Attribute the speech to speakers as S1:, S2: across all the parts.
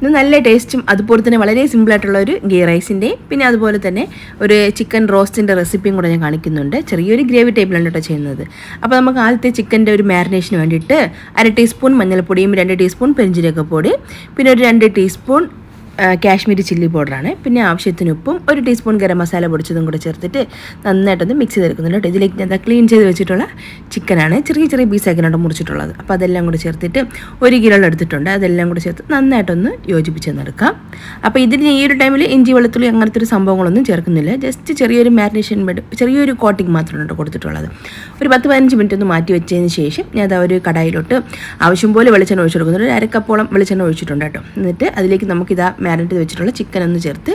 S1: ഇത് നല്ല ടേസ്റ്റും അതുപോലെ തന്നെ വളരെ സിമ്പിളായിട്ടുള്ള ഒരു ഗീ റൈസിന്റെയും പിന്നെ അതുപോലെ തന്നെ ഒരു ചിക്കൻ റോസ്റ്റിന്റെ റെസിപ്പിയും കൂടെ ഞാൻ കാണിക്കുന്നുണ്ട്. ചെറിയൊരു ഗ്രേവി ടൈപ്പിലാണ് കേട്ടോ ചെയ്യുന്നത്. അപ്പോൾ നമുക്ക് ആദ്യത്തെ ചിക്കന്റെ ഒരു മാരിനേഷന് വേണ്ടിയിട്ട് അര ടീസ്പൂൺ മഞ്ഞൾപ്പൊടിയും രണ്ട് ടീസ്പൂൺ പെരിഞ്ചീരകപ്പൊടി പിന്നെ ഒരു രണ്ട് ടീസ്പൂൺ കാശ്മീരി ചില്ലി പൗഡറാണ്. പിന്നെ ആവശ്യത്തിന് ഉപ്പും ഒരു ടീസ്പൂൺ ഗരം മസാല പൊടിച്ചതും കൂടെ ചേർത്തിട്ട് നന്നായിട്ടൊന്ന് മിക്സ് ചെയ്തെടുക്കുന്നുണ്ട് കേട്ടോ. ഇതിലേക്ക് ഞാൻ ക്ലീൻ ചെയ്ത് വെച്ചിട്ടുള്ള ചിക്കനാണ്. ചെറിയ ചെറിയ പീസാക്കിനോട്ട് മുറിച്ചിട്ടുള്ളത്. അപ്പോൾ അതെല്ലാം കൂടെ ചേർത്തിട്ട് ഒരു കിലോ എടുത്തിട്ടുണ്ട്. അതെല്ലാം കൂടെ ചേർത്ത് നന്നായിട്ടൊന്ന് യോജിപ്പിച്ചെന്നെടുക്കാം. അപ്പോൾ ഇതിന് ഈ ഒരു ടൈമിൽ ഇഞ്ചി വെളുത്തുള്ളി അങ്ങനത്തെ ഒരു സംഭവങ്ങളൊന്നും ചേർക്കുന്നില്ല. ജസ്റ്റ് ചെറിയൊരു മാരിനേഷൻ ചെറിയൊരു കോട്ടിങ് മാത്രമാണ് കേട്ടോ കൊടുത്തിട്ടുള്ളത്. ഒരു പത്ത് പതിനഞ്ച് മിനിറ്റ് ഒന്ന് മാറ്റി വെച്ചതിന് ശേഷം ഞാൻ അത് ഒരു കടായിലോട്ട് ആവശ്യം പോലെ വെളിച്ചെണ്ണ ഒഴിച്ചു കൊടുക്കുന്നുണ്ട് ഒരു അരക്കപ്പോളം വെളിച്ചെണ്ണ ഒഴിച്ചിട്ടുണ്ട് കേട്ടോ. എന്നിട്ട് അതിലേക്ക് നമുക്കിതാ മാരിനേറ്റ് വെച്ചിട്ടുള്ള ചിക്കൻ ഒന്ന് ചേർത്ത്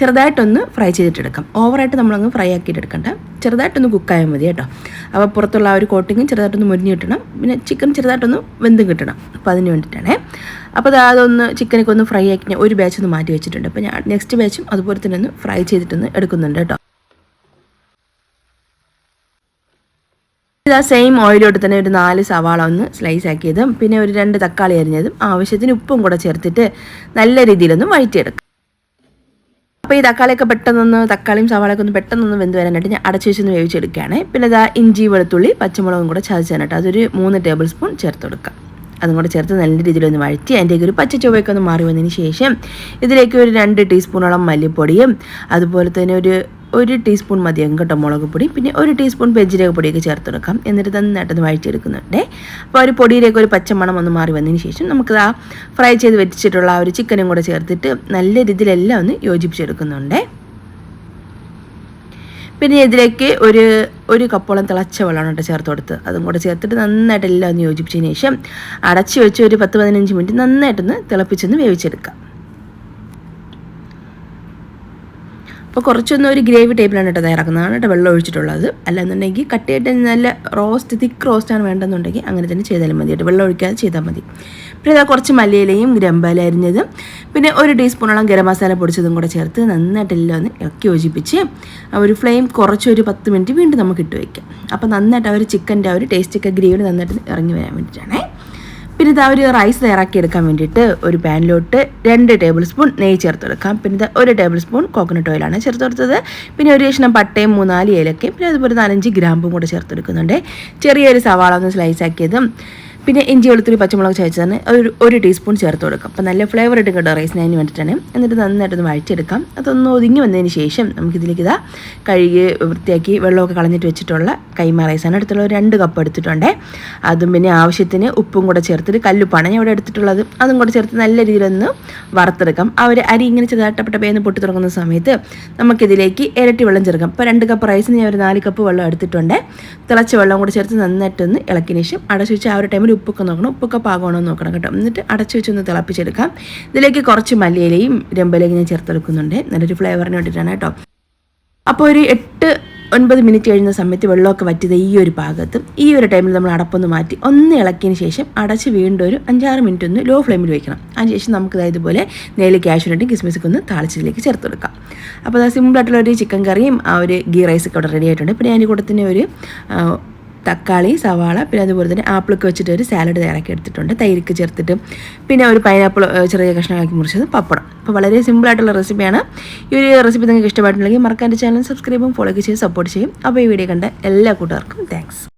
S1: ചെറുതായിട്ടൊന്ന് ഫ്രൈ ചെയ്തിട്ടെടുക്കാം. ഓവറായിട്ട് നമ്മളങ്ങ് ഫ്രൈ ആക്കിയിട്ട് എടുക്കണ്ട ചെറുതായിട്ടൊന്ന് കുക്കായാൽ മതി കേട്ടോ. അപ്പോൾ പുറത്തുള്ള ആ ഒരു കോട്ടിങ്ങും ചെറുതായിട്ടൊന്ന് മുരിഞ്ഞ് കിട്ടണം. പിന്നെ ചിക്കൻ ചെറുതായിട്ടൊന്ന് വെന്തും കിട്ടണം. അപ്പോൾ അതിന് വേണ്ടിയിട്ടാണേ അപ്പോൾ അത് അതൊന്ന് ചിക്കനൊക്കെ ഒന്ന് ഫ്രൈ ആക്കി ഒരു ബാച്ച് ഒന്ന് മാറ്റി വെച്ചിട്ടുണ്ട്. അപ്പോൾ ഞാൻ നെക്സ്റ്റ് ബാച്ചും അതുപോലെ തന്നെ ഒന്ന് ഫ്രൈ ചെയ്തിട്ടൊന്ന് എടുക്കുന്നുണ്ട് കേട്ടോ. ഇത് ആ സെയിം ഓയിലോട്ട് തന്നെ ഒരു നാല് സവാള ഒന്ന് സ്ലൈസ് ആക്കിയതും പിന്നെ ഒരു രണ്ട് തക്കാളി അരിഞ്ഞതും ആവശ്യത്തിന് ഉപ്പും കൂടെ ചേർത്തിട്ട് നല്ല രീതിയിലൊന്ന് വഴറ്റിയെടുക്കും. അപ്പോൾ ഈ തക്കാളിയൊക്കെ പെട്ടെന്നൊന്ന് തക്കാളിയും സവാളയൊക്കെ ഒന്ന് പെട്ടെന്നൊന്ന് വെന്ത് വരാനായിട്ട് ഞാൻ അടച്ചു വെച്ചൊന്ന് വേവിച്ചെടുക്കുകയാണ്. പിന്നെ ഇതാ ഇഞ്ചി വെളുത്തുള്ളി പച്ചമുളകും കൂടെ ചതച്ചാനായിട്ട് അതൊരു മൂന്ന് ടേബിൾ സ്പൂൺ ചേർത്ത് കൊടുക്കാം. അതും കൂടെ ചേർത്ത് നല്ല രീതിയിലൊന്ന് വഴറ്റി അതിന്റെയൊക്കെ ഒരു പച്ച ചുവയൊക്കെ ഒന്ന് മാറി വന്നതിന് ശേഷം ഇതിലേക്ക് ഒരു രണ്ട് ടീസ്പൂണോളം മല്ലിപ്പൊടിയും അതുപോലെ തന്നെ ഒരു ഒരു ടീസ്പൂൺ മതിയാകും കേട്ടോ മുളക് പൊടി. പിന്നെ ഒരു ടീസ്പൂൺ പെജിരക പൊടിയൊക്കെ ചേർത്ത് കൊടുക്കാം. എന്നിട്ട് നന്നായിട്ടത് വഴറ്റിയെടുക്കുന്നുണ്ട്. അപ്പോൾ ഒരു പൊടിയിലേക്ക് ഒരു പച്ചമണം ഒന്ന് മാറി വന്നതിന് ശേഷം നമുക്ക് ആ ഫ്രൈ ചെയ്ത് വെച്ചിട്ടുള്ള ആ ഒരു ചിക്കനും കൂടെ ചേർത്തിട്ട് നല്ല രീതിയിലെല്ലാം ഒന്ന് യോജിപ്പിച്ചെടുക്കുന്നുണ്ട്. പിന്നെ ഇതിലേക്ക് ഒരു ഒരു കപ്പോളം തിളച്ച വെള്ളമാണ് കേട്ടോ ചേർത്ത് കൊടുത്ത് അതും കൂടെ ചേർത്തിട്ട് നന്നായിട്ട് എല്ലാം ഒന്ന് യോജിപ്പിച്ചതിന് ശേഷം അടച്ചു വെച്ച് ഒരു പത്ത് പതിനഞ്ച് മിനിറ്റ് നന്നായിട്ടൊന്ന് തിളപ്പിച്ചൊന്ന് വേവിച്ചെടുക്കാം. അപ്പോൾ കുറച്ചൊന്നും ഒരു ഗ്രേവി ടൈപ്പിലാണ് കേട്ടോ തയ്യാറാക്കുന്നതാണ് കേട്ടോ വെള്ളം ഒഴിച്ചിട്ടുള്ളത്. അല്ലാന്നുണ്ടെങ്കിൽ കട്ടിയായിട്ട് നല്ല റോസ്റ്റ് തിക്ക് റോസ്റ്റാണ് വേണ്ടതെന്നുണ്ടെങ്കിൽ അങ്ങനെ തന്നെ ചെയ്താലും മതി കേട്ടോ. വെള്ളം ഒഴിക്കാതെ ചെയ്താൽ മതി. പിന്നെ ഇതാ കുറച്ച് മല്ലിയിലയും ഗ്രമ്പല അരിഞ്ഞതും പിന്നെ ഒരു ടീസ്പൂണോളം ഗരം മസാല പൊടിച്ചതും കൂടെ ചേർത്ത് നന്നായിട്ട് എല്ലാം ഒന്ന് ഇളക്കി യോജിപ്പിച്ച് ഒരു ഫ്ലെയിം കുറച്ചൊരു പത്ത് മിനിറ്റ് വീണ്ടും നമുക്ക് ഇട്ട് വയ്ക്കാം അപ്പോൾ നന്നായിട്ട് ആ ഒരു ചിക്കന്റെ ആ ഒരു ടേസ്റ്റൊക്കെ ഗ്രേവി നന്നായിട്ട് ഇറങ്ങി വരാൻ വേണ്ടിയിട്ടാണേ. പിന്നെ ഇതാ ഒരു റൈസ് തയ്യാറാക്കി എടുക്കാൻ വേണ്ടിയിട്ട് ഒരു പാനിലോട്ട് രണ്ട് ടേബിൾ സ്പൂൺ നെയ്യ് ചേർത്തെടുക്കാം പിന്നെ ഇത് ഒരു ടേബിൾ സ്പൂൺ കോക്കനട്ട് ഓയിലാണ് ചേർത്തെടുത്തത് പിന്നെ ഒരു കഷ്ണം പട്ടയും മൂന്നാൽ ഏലക്കയും പിന്നെ അതുപോലെ നാലഞ്ച് ഗ്രാമ്പും കൂടെ ചേർത്തെടുക്കുന്നുണ്ട് ചെറിയൊരു സവാള ഒന്ന് സ്ലൈസ് ആക്കിയതും പിന്നെ ഇഞ്ചി വെളുത്തുള്ളി പച്ചമുളക് ചതച്ചതാണ് ഒരു ഒരു ടീസ്പൂൺ ചേർത്ത് കൊടുക്കാം. അപ്പോൾ നല്ല ഫ്ലേവർ ഇട്ട് കേട്ടോ റൈസിന് അതിന് വേണ്ടിയിട്ടാണ് എന്നിട്ട് നന്നായിട്ടൊന്ന് വഴറ്റിയെടുക്കാം. അതൊന്ന് ഒതുങ്ങി വന്നതിന് ശേഷം നമുക്കിതിലേക്ക് ഇതാ കഴുകി വൃത്തിയാക്കി വെള്ളമൊക്കെ കളഞ്ഞിട്ട് വെച്ചിട്ടുള്ള കൈമ റൈസാണ് എടുത്തുള്ള രണ്ട് കപ്പ് എടുത്തിട്ടുണ്ട്. അതും പിന്നെ ആവശ്യത്തിന് ഉപ്പും കൂടെ ചേർത്തിട്ട് കല്ലുപ്പാണ് ഞാൻ ഇവിടെ എടുത്തിട്ടുള്ളത്. അതും കൂടെ ചേർത്ത് നല്ല രീതിയിലൊന്ന് വറുത്തെടുക്കാം. ഒരു അരി ഇങ്ങനെ ചെറുതായിട്ടപ്പെട്ട പേന്ന് പൊട്ടി തുടങ്ങുന്ന സമയത്ത് നമുക്കിതിലേക്ക് ഇരട്ടി വെള്ളം ചേർക്കാം. അപ്പോൾ രണ്ട് കപ്പ് റൈസിന് ഞാൻ ഒരു നാല് കപ്പ് വെള്ളം എടുത്തിട്ടുണ്ട്. തിളച്ച വെള്ളം കൂടെ ചേർത്ത് നന്നായിട്ടൊന്ന് ഇളക്കിയതിന് ശേഷം അടച്ചു വെച്ച് ആ ഒരു ടൈമിൽ ഉപ്പൊക്കെ നോക്കണം ഉപ്പൊക്കെ പാകമാണോ നോക്കണം കേട്ടോ. എന്നിട്ട് അടച്ചു വെച്ചൊന്ന് തിളപ്പിച്ചെടുക്കാം. ഇതിലേക്ക് കുറച്ച് മല്ലിയിലയും രമ്പയിലേക്ക് ഞാൻ ചേർത്തെടുക്കുന്നുണ്ട്. നല്ലൊരു ഫ്ലേവറിന് വേണ്ടിയിട്ടാണ് കേട്ടോ. അപ്പോൾ ഒരു എട്ട് ഒൻപത് മിനിറ്റ് കഴിയുന്ന സമയത്ത് വെള്ളമൊക്കെ വറ്റിയത് ഈ ഒരു ഭാഗത്ത് ഈ ഒരു ടൈമിൽ നമ്മൾ അടപ്പൊന്ന് മാറ്റി ഒന്ന് ഇളക്കിയതിന് ശേഷം അടച്ച് വീണ്ടും ഒരു അഞ്ചാറ് മിനിറ്റ് ഒന്ന് ലോ ഫ്ലെയിമിൽ വെക്കണം. അതിനുശേഷം നമുക്ക് ഇതുപോലെ നെയ്യിൽ ക്യാഷ്യൂനട്ടും കിസ്മിസൊക്കെ ഒന്ന് താളിച്ചതിലേക്ക് ചേർത്ത് കൊടുക്കാം. അപ്പോൾ അത് സിമ്പിളായിട്ടുള്ള ഒരു ചിക്കൻ കറിയും ആ ഒരു ഗീ റൈസൊക്കെ അവിടെ റെഡി ആയിട്ടുണ്ട്. പിന്നെ അതിന്റെ കൂടെ തന്നെ ഒരു തക്കാളി സവാള പിന്നെ അതുപോലെ തന്നെ ആപ്പിളൊക്കെ വെച്ചിട്ട് ഒരു സാലഡ് തയ്യാറാക്കി എടുത്തിട്ടുണ്ട്. തൈരിക്ക് ചേർത്തിട്ട്. പിന്നെ ഒരു പൈനാപ്പിൾ ചെറിയ കഷ്ണമാക്കി മുറിച്ചത് പപ്പടം. അപ്പോൾ വളരെ സിമ്പിളായിട്ടുള്ള റെസിപ്പിയാണ് ഈ ഒരു റെസിപ്പി നിങ്ങൾക്ക് ഇഷ്ടപ്പെട്ടിട്ടുണ്ടെങ്കിൽ മറക്കാന്റെ ചാനൽ സബ്സ്ക്രൈബും ഫോളോ ഒക്കെ ചെയ്ത് സപ്പോർട്ട് ചെയ്യും. അപ്പോൾ ഈ വീഡിയോ കണ്ട എല്ലാ കൂട്ടുകാർക്കും താങ്ക്സ്